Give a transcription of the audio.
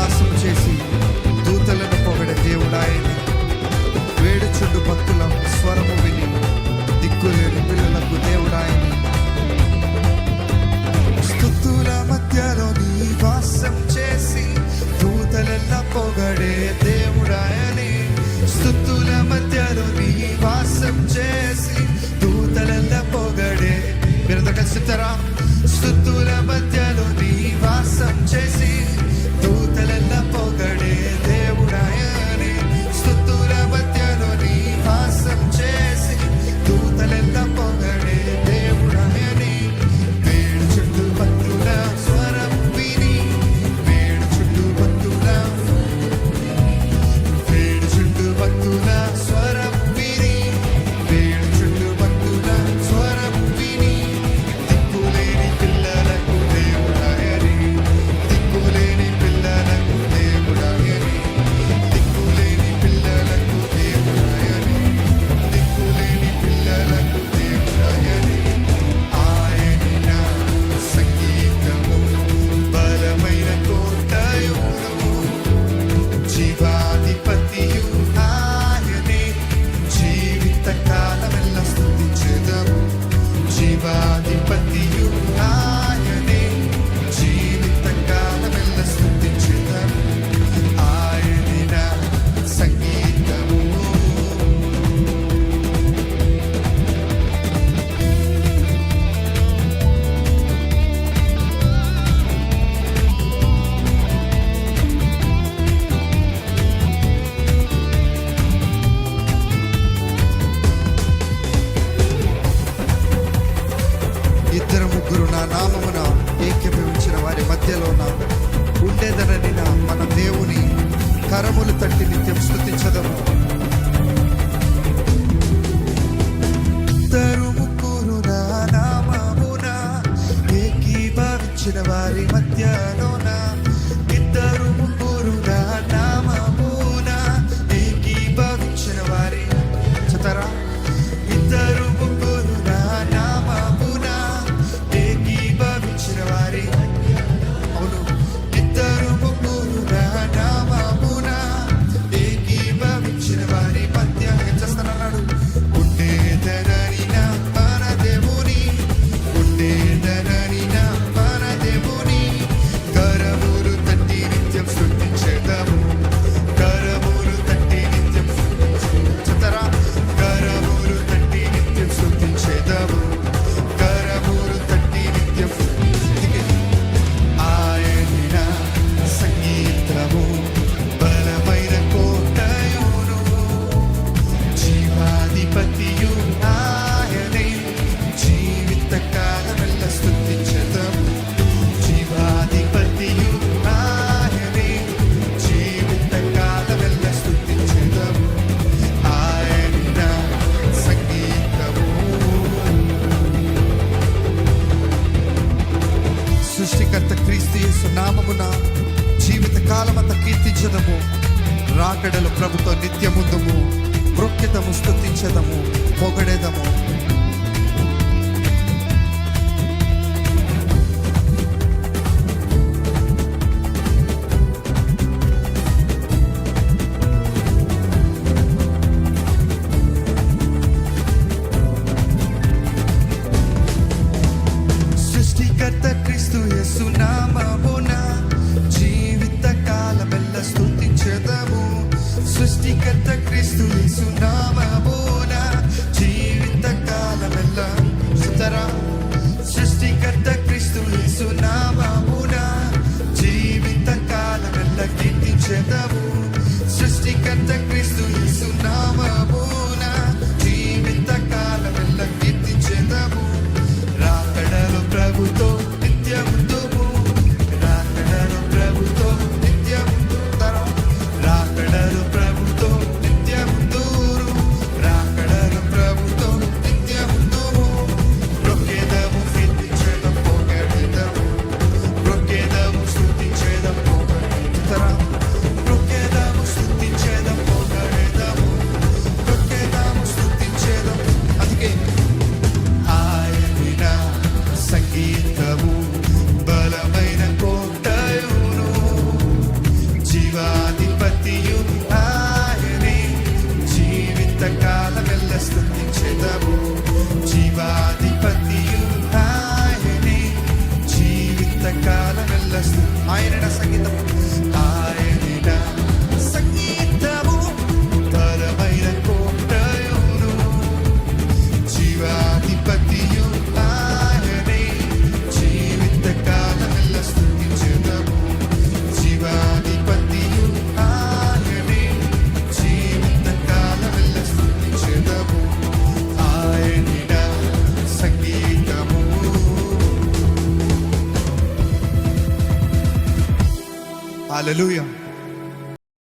próximo, Jason. ఇద్దరు ముగ్గురు నా నామమున ఏకీభవించిన వారి మధ్యలో నా ఉండేదనని నా మన దేవుని కరములు తట్టి నిత్యం స్థుతించదము యేసు నామమున జీవిత కాలమంత కీర్తించదము. రాకడలు ప్రభుతో నిత్యముందుము. మృక్యతము స్థుతించదము పొగడేదము. pera sa kita. Hallelujah.